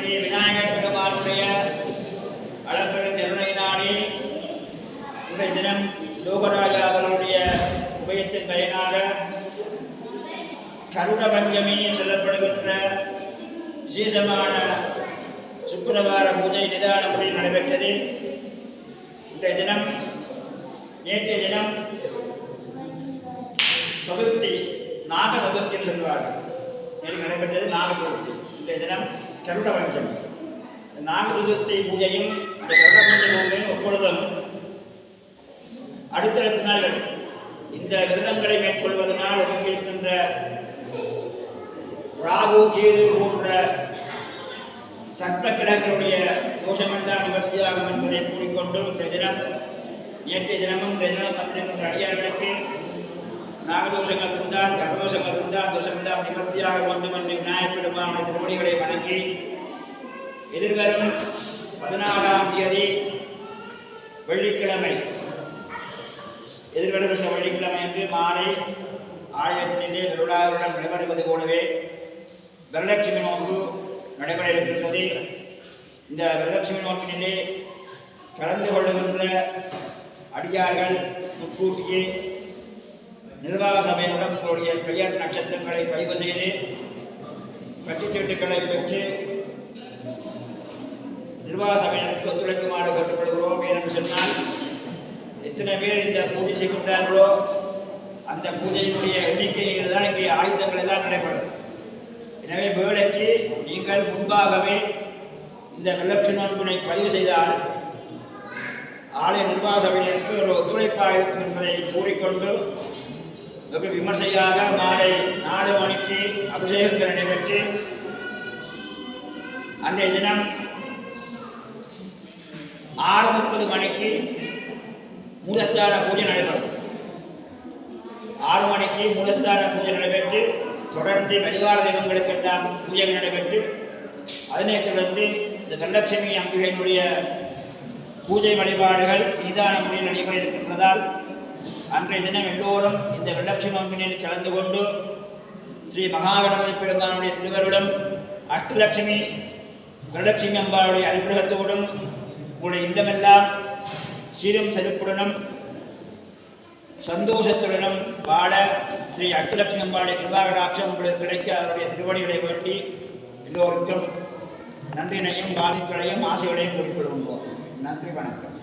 ஸ்ரீ விநாயகர் பெருமானுடைய அளப்பெரும் கருணையினாலே இன்றைய தினம் லோகராஜா அவர்களுடைய உபயத்தின் பயனாக கருண பஞ்சமி சொல்லப்படுகின்ற விசேஷமான சுக்கிரவார பூஜை நிதான முறையில் நடைபெற்றது. இன்றைய தினம் நேற்றைய தினம் சதுர்த்தி நாக சதுர்த்தி என்று சொல்வார்கள் நேற்று நடைபெற்றது நாக சதுர்த்தி இன்றைய தினம் கருட பஞ்சமி இந்த நாக பூஜையும் இந்த கருட பூஜை பூஜையும் ஒப்பொழுதும் அடுத்தடுத்த நாள்கள். இந்த விரதங்களை மேற்கொள்வதனால் இருக்கின்ற ராகு கேது போன்ற சட்ட கிழக்குடைய தோஷமெல்லாம் நிவர்த்தியாகும் என்பதை கூறிக்கொண்டு இந்த தினம் நேற்றைய தினமும் இந்த தினம் வந்திருக்கின்ற அடியார்களுக்கு நாகதோஷங்கள் இருந்தால் கர்தோஷங்கள் தோஷமெல்லாம் நிவர்த்தியாக வேண்டும் என்று விநாயகப் பெருமானுடைய வணங்கி எதிர்வரும் பதினாறாம் தேதி வெள்ளிக்கிழமை எதிர்வருகின்ற வெள்ளிக்கிழமை என்று மாலை ஆயிரத்திலே விருடாவுடன் நடைபெறுவது போலவே வரலட்சுமி நோன்பு நடைபெற இருக்கின்றது இந்த வரலட்சுமி நோக்கினிலே கலந்து கொள்ளுகின்ற அடியார்கள் முன்கூட்டியே நிர்வாக சபையினுடன் உங்களுடைய பெயர் நட்சத்திரங்களை பதிவு செய்து கட்சிச்சீட்டுகளை பெற்று நிர்வாக சபையினருக்கு ஒத்துழைக்குமாறு கேட்டுக்கொள்கிறோம். என்று சொன்னால் எத்தனை பேர் இந்த பூஜை செய்கின்றார்களோ அந்த பூஜையினுடைய எண்ணிக்கையில் தான் இங்கே ஆயுதங்கள் எல்லாம் நடைபெறும். எனவே வேலைக்கு நீங்கள் முன்பாகவே இந்த விளக்கு நோன்பினை பதிவு செய்தால் ஆலய நிர்வாக சபையினருக்கு ஒரு ஒத்துழைப்பாக இருக்கும் என்பதை கூறிக்கொண்டு வெகு விமர்சையாக மாலை நாலு மணிக்கு அபிஷேகங்கள் நடைபெற்று அன்றைய தினம் ஆறு முப்பது மணிக்கு மூலஸ்தான பூஜை நடைபெறும். ஆறு மணிக்கு மூலஸ்தான பூஜை நடைபெற்று தொடர்ந்து வழிபாட தெய்வங்களுக்கெல்லாம் பூஜைகள் நடைபெற்று அதனைத் தொடர்ந்து இந்த தனலட்சுமி அம்பிகையினுடைய பூஜை வழிபாடுகள் நிதான முறையில் நடைபெற இருக்கின்றதால் அன்றைய தினம் எல்லோரும் இந்த வெள்ளட்சுமி நோம்பினில் கலந்து கொண்டு ஸ்ரீ மகாகணபதி பெருமானுடைய திருவருடன் அஷ்டலட்சுமி வரலட்சுமி அம்பாளுடைய அனுகிரகத்தோடும் உங்களுடைய இல்லமெல்லாம் சீரும் செருப்புடனும் சந்தோஷத்துடனும் வாழ ஸ்ரீ அஷ்டலட்சுமி அம்பாளுடைய கிருபாகடாட்சம் உங்களுக்கு கிடைக்க அவருடைய திருவடிகளை வேண்டி எல்லோருக்கும் நன்றினையும் பாதிப்புகளையும் ஆசைகளையும் குறிப்பிடுவோம் நன்றி வணக்கம்.